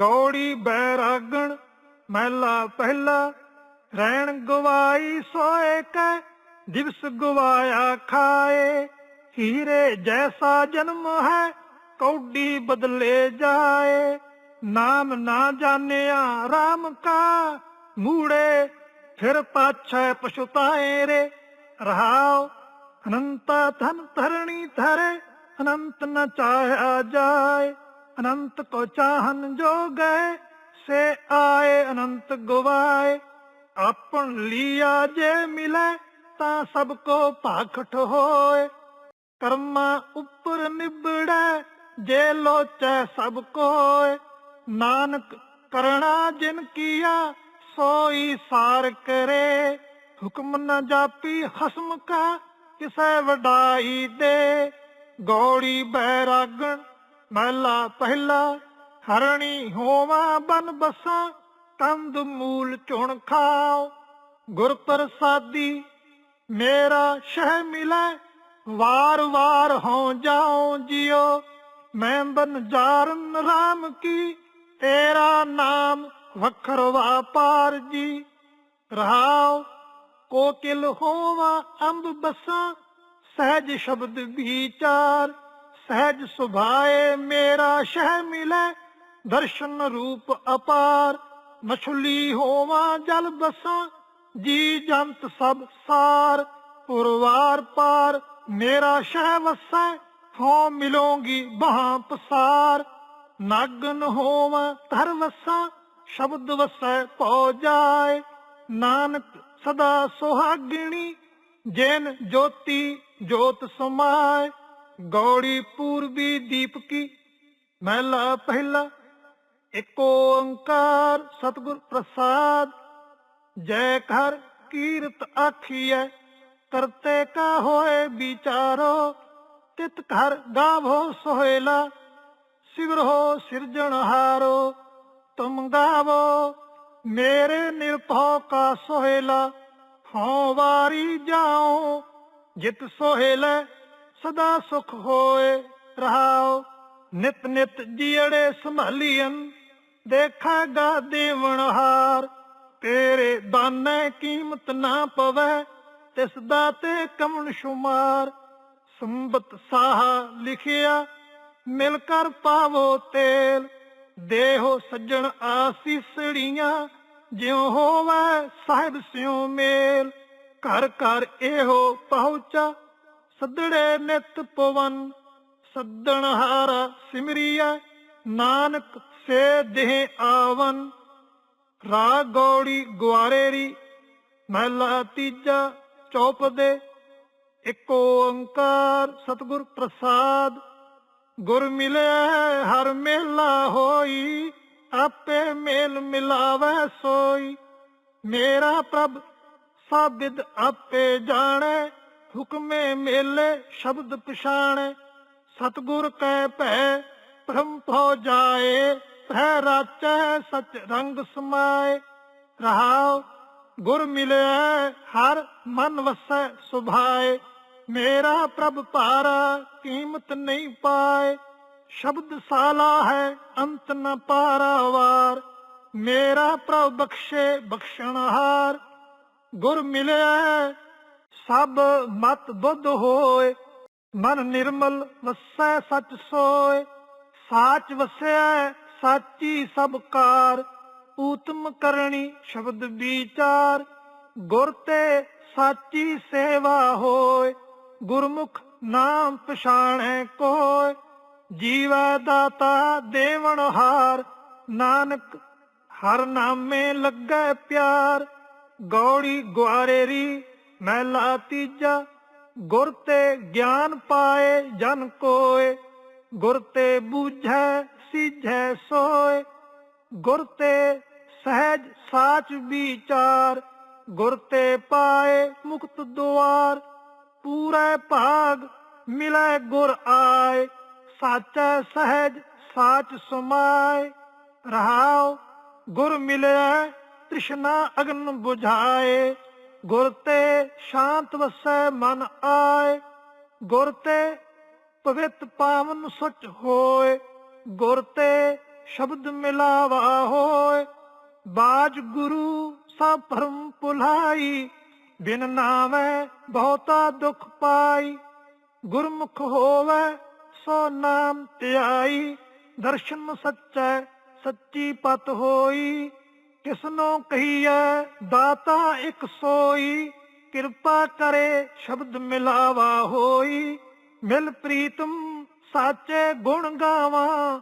ਗੌੜੀ ਬੈਰਾਗਣ, ਮਹਿਲਾ ਪਹਿਲਾ। ਰਹਿਣ ਗਵਾਈ ਸੋਏ ਕੈ, ਦਿਵਸ ਗਵਾਇਆ ਖਾਏ। ਹੀਰੇ ਜੈਸਾ ਜਨਮ ਹੈ, ਕੌਡੀ ਬਦਲੇ ਜਾਏ। ਨਾਮ ਨਾ ਜਾਣਿਆ RAM ਕਾ, ਮੂੜੇ ਫਿਰ ਪਾਛੈ ਪਛੁਤਾਏ ਰੇ। ਰਹਾਉ, ਅਨੰਤ ਧਨ ਧਰਣੀ ਧਰੇ, ਅਨੰਤ ਨ ਚਾਹਿਆ ਜਾਏ। ਅਨੰਤ ਕੋ ਚਾਹਨ ਜੋ ਗਏ ਸੇ ਆਏ ਅਨੰਤ ਗਵਾਏ। ਆਪਣ ਲਿਆ ਜੇ ਮਿਲੇ, ਤਾਂ ਸਭ ਕੋ ਭਾਖਟ ਹੋਏ। ਕਰਮਾ ਉੱਪਰ ਨਿਬੜੈ, ਜੇ ਲੋਚੈ ਸਭ ਕੋਏ। ਨਾਨਕ ਕਰਣਾ ਜਿਨ ਕੀਆ, ਸੋਈ ਸਾਰ ਕਰੇ। ਹੁਕਮ ਨ ਜਾਪੀ ਹਸਮ ਕਾ, ਕਿਸੈ ਵਡਾਈ ਦੇ। ਗੋੜੀ ਬੈਰਾਗਣ ਮਹਿਲਾ ਪਹਿਲਾ, ਹਰਣੀ ਹੋਵਾ ਬਨ ਬਸਾਂ ਕੰਦ ਮੂਲ ਚੁਣ ਖਾਓ। ਗੁਰ ਪ੍ਰਸਾਦੀ, ਮੇਰਾ ਸ਼ਹਿ ਮਿਲੇ, ਵਾਰ ਵਾਰ ਹੋ ਜਾਉ ਜਿਉ। ਮੈਂ ਬਨ ਜਾਰਨ ਰਾਮ ਕੀ, ਤੇਰਾ ਨਾਮ ਵਖਰਵਾ ਵਾਪਾਰ ਜੀ। ਰਹਾਉ, ਕੋਕਿਲ ਹੋਵਾ ਅੰਬ ਬਸਾਂ, ਸਹਿਜ ਸ਼ਬਦ ਵਿਚਾਰ ਸਹਿਜ ਸੁਭਾਏ, ਮੇਰਾ ਸ਼ਹਿ ਮਿਲੇ, ਦਰਸ਼ਨ ਰੂਪ ਅਪਾਰ। ਮਛਲੀ ਹੋਵਾਂ, ਜਲ ਬਸਾਂ, ਜੀ ਜੰਤ ਸਭ ਸਾਰ। ਪੁਰਵਾਰ ਪਾਰ, ਮੇਰਾ ਸ਼ਹਿ ਵਸੈ ਹੋ ਮਿਲੋਗੀ ਬਹਾਂ ਪਸਾਰ। ਨਾਗਨ ਹੋਵਾਂ, ਧਰ ਵਸਾਂ, ਸ਼ਬਦ ਵਸੈ ਪਉ ਜਾਏ। ਨਾਨਕ ਸਦਾ ਸੁਹਾਗਿਣੀ, ਜੈਨ ਜੋਤੀ ਜੋਤ ਸਮਾਏ। ਗੌੜੀ ਪੂਰਬੀ ਦੀਪਕੀ ਮਹਿਲਾ ਪਹਿਲਾ ਏਕ ਓੰਕਾਰ ਸਤਿਗੁਰ ਪ੍ਰਸਾਦ। ਜੈ ਘਰ ਕੀਰਤ ਆਖੀਐ, ਕਰਤੇ ਕਾ ਹੋਏ ਵਿਚਾਰੋ, ਤਿਤ ਘਰ ਗਾਵੋ ਸੋਹਿਲਾ। ਸਿਵਰੋ ਸਿਰਜਣਹਾਰੋ ਤੁਮ ਗਾਵੋ, ਮੇਰੇ ਨਿਰਭਉ ਕਾ ਸੋਹੇਲਾ। ਹਉ ਵਾਰੀ ਜਾਉ, ਜਿਤ ਸੋਹਿਲੇ ਸਦਾ ਸੁਖ ਹੋਏ ਰਹਾਓ। ਨਿਤ ਨਿਤ ਜੀੜੇ ਸੰਭਾਲੀਆਂ ਦੇਖਾਗਾ ਦੇਵਨਹਾਰ ਤੇਰੇ ਦਾਨੇ ਕੀਮਤ ਨਾ ਪਵੇ, ਤਿਸ ਦਾ ਤੇ ਕਮਣ ਸ਼ੁਮਾਰ। ਸੰਬਤ ਸਾਹਾ ਲਿਖਿਆ, ਮਿਲ ਕਰ ਪਾਵੋ ਤੇਲ। ਦੇਹੋ ਸੱਜਣ ਆਸੀਸੜੀਆਂ, ਜਿਉ ਹੋਵੇ ਸਾਹਿਬ ਸਿਉ ਮੇਲ। ਘਰ ਘਰ ਇਹੋ ਪਹੁੰਚਾ ਸੱਦੜੇ ਨਿਤ ਪਵਨ, ਸੱਦਣ ਹਾਰਾ ਸਿਮਰੀਐ, ਨਾਨਕ ਸੇ ਦੇਹ ਆਵਨ। ਰਾਗ ਗੌੜੀ ਗੁਆਰੇਰੀ ਮਹਿਲਾ ਤੀਜਾ ਚੌਪਦੇ ਇੱਕ ਓੰਕਾਰ ਸਤਿਗੁਰ ਪ੍ਰਸਾਦ, ਗੁਰ ਮਿਲਿਆ ਹਰ ਮੇਲਾ ਹੋਈ, ਆਪੇ ਮੇਲ ਮਿਲਾਵੇ ਸੋਈ। ਮੇਰਾ ਪ੍ਰਭ ਸਾਬਿਦ ਆਪੇ ਜਾਣੇ ਹੁਕਮੇ ਮੇਲੇ ਸ਼ਬਦ ਪਛਾਣੈ, ਸਤਿਗੁਰ ਕੈ ਭੈ ਭ੍ਰਮ ਭਉ ਜਾਏ ਭੈ ਰਾਚੈ ਸਚ ਰੰਗ ਸਮਾਏ। ਰਹਾਉ, ਗੁਰ ਮਿਲਿਆ ਹਰ ਮਨ ਵਸੈ ਸੁਭਾਏ। ਮੇਰਾ ਪ੍ਰਭ ਪਾਰਾ ਕੀਮਤ ਨਹੀਂ ਪਾਏ। ਸ਼ਬਦ ਸਾਲਾ ਹੈ, ਅੰਤ ਨ ਪਾਰਾਵਾਰ ਮੇਰਾ ਪ੍ਰਭ ਬਖਸ਼ੇ ਬਖਸ਼ਣਹਾਰ ਗੁਰ ਮਿਲਿਆ ਸਭ ਮਤ ਬੁੱਧ ਹੋਏ, ਮਨ ਨਿਰਮਲ ਵਸੈ ਸਚ ਸੋਏ। ਸਾਚ ਵਸਿਆ ਸਾਚੀ ਸਭ ਕਾਰ, ਊਤਮ ਕਰਨੀ ਸ਼ਬਦ ਵਿਚਾਰ। ਗੁਰ ਤੇ ਸਾਚੀ ਸੇਵਾ ਹੋਏ, ਗੁਰਮੁਖ ਨਾਮ ਪਛਾਣੈ ਕੋਇ ਜੀਵੈ ਦਾਤਾ ਦੇਵਨ ਹਾਰ, ਨਾਨਕ ਹਰ ਨਾਮੇ ਲੱਗੈ ਪਿਆਰ। ਗੌੜੀ ਗੁਆਰੇਰੀ ਮਹਿਲਾ ਤੀਜਾ, ਗੁਰ ਤੇ ਗਿਆਨ ਪਾਏ ਜਨ ਕੋਏ, ਗੁਰ ਤੇ ਬੂਝੈ, ਸੀਝੈ ਸੋਏ, ਗੁਰ ਤੇ ਸਹਿਜ ਸਾਚ ਵਿਚਾਰ, ਗੁਰ ਤੇ ਪਾਏ ਮੁਕਤ ਦੁਆਰ, ਪੂਰੇ ਭਾਗ ਮਿਲੇ ਗੁਰ ਆਏ, ਸਾਚੈ ਸਹਿਜ ਸਾਚ ਸਮਾਏ, ਰਹਾਉ ਗੁਰ ਮਿਲਿਆ ਤ੍ਰਿਸ਼ਨਾ ਅਗਨ 부ਝਾਏ ਗੁਰ ਤੇ ਸ਼ਾਂਤ ਵਸੈ ਮਨ ਆਏ, ਗੁਰ ਤੇ ਪਵਿੱਤ ਪਾਵਨ ਸੁਚ ਹੋਏ, ਗੁਰ ਤੇ ਸ਼ਬਦ ਮਿਲਾਵਾ ਹੋਏ। ਬਾਜ ਗੁਰੂ ਸਭ ਭਰਮ ਭੁਲਾਈ, ਬਿਨ ਨਾਮੈ ਬਹੁਤਾ ਦੁਖ ਪਾਈ। ਗੁਰਮੁਖ ਹੋਵੇ ਸੋ ਨਾਮ ਧਿਆਈ, ਦਰਸ਼ਨ ਸੱਚੈ ਸੱਚੀ ਪਤ ਹੋਈ। ਕਿਸਨੋ ਕਹੀਐ, ਦਾਤਾ ਇੱਕ ਸੋਈ, ਕਿਰਪਾ ਕਰੇ ਸ਼ਬਦ ਮਿਲਾਵਾ ਹੋਈ। ਮਿਲ ਪ੍ਰੀਤਮ ਸਾਚੇ ਗੁਣ ਗਾਵਾਂ,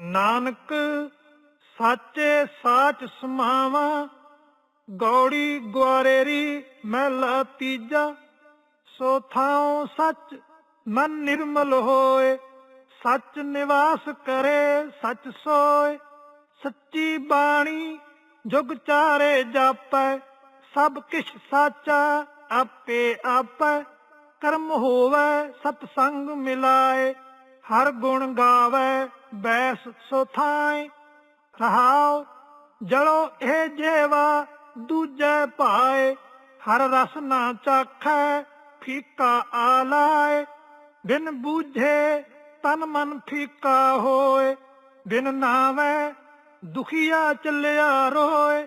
ਨਾਨਕ ਸਾਚੇ ਸਾਚ ਸਮਾਵਾ। ਗੌੜੀ ਗਵਾਰੇਰੀ ਮਹਿਲਾ ਤੀਜਾ, ਸੋ ਥਾਉ ਸੱਚ ਮਨ ਨਿਰਮਲ ਹੋਏ। ਸੱਚ ਨਿਵਾਸ ਕਰੇ, ਸੱਚ ਸੋਏ। ਸੱਚੀ ਬਾਣੀ ਜੁਗ ਚਾਰੇ ਜਾਪੈ, ਸਭ ਕਿਛ ਸਾਚਾ ਆਪੇ ਆਪੈ। ਕਰਮ ਹੋਵੇ ਸਤ ਸੰਗ ਮਿਲਾਏ, ਹਰ ਗੁਣ ਗਾਵੇ, ਬੈਸ ਸੋ ਰਹਾਉ, ਜਲੋ ਇਹ ਜੇਵਾ ਦੂਜੇ ਭਾਏ, ਹਰ ਰਸ ਨਾ ਚਾਖੈ, ਫੀਕਾ ਆਲਾਏ। ਬਿਨ ਬੂਝੇ ਤਨ ਮਨ ਫੀਕਾ ਹੋਏ, ਬਿਨ ਨਾਵੇ ਦੁਖੀਆ ਚੱਲਿਆ ਰੋਏ,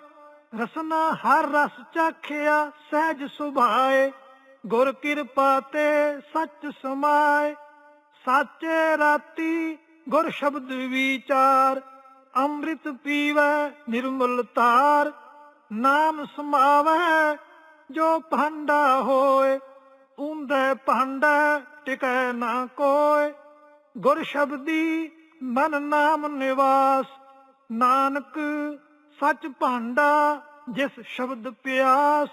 ਰਸਨਾ ਹਰ ਰਸ ਚਾਖਿਆ, ਸਹਿਜ ਸੁਭਾਏ, ਗੁਰ ਕਿਰਪਾ ਤੇ ਸੱਚ ਸਮਾਏ। ਸਾਚੇ ਰਾਤੀ ਗੁਰ ਸ਼ਬਦ ਵਿਚਾਰ, ਅੰਮ੍ਰਿਤ ਪੀਵੈ ਨਿਰਮਲ ਤਾਰ। ਨਾਮ ਸਮਾਵੈ ਜੋ ਭਾਂਡਾ ਹੋਏ ਉਂਦੇ ਭਾਂਡਾ ਟਿਕੈ ਨਾ ਕੋਏ। ਗੁਰ ਸ਼ਬਦੀ ਮਨ ਨਾਮ ਨਿਵਾਸ ਨਾਨਕ ਸੱਚ ਭਾਂਡਾ ਜਿਸ ਸ਼ਬਦ ਪਿਆਸ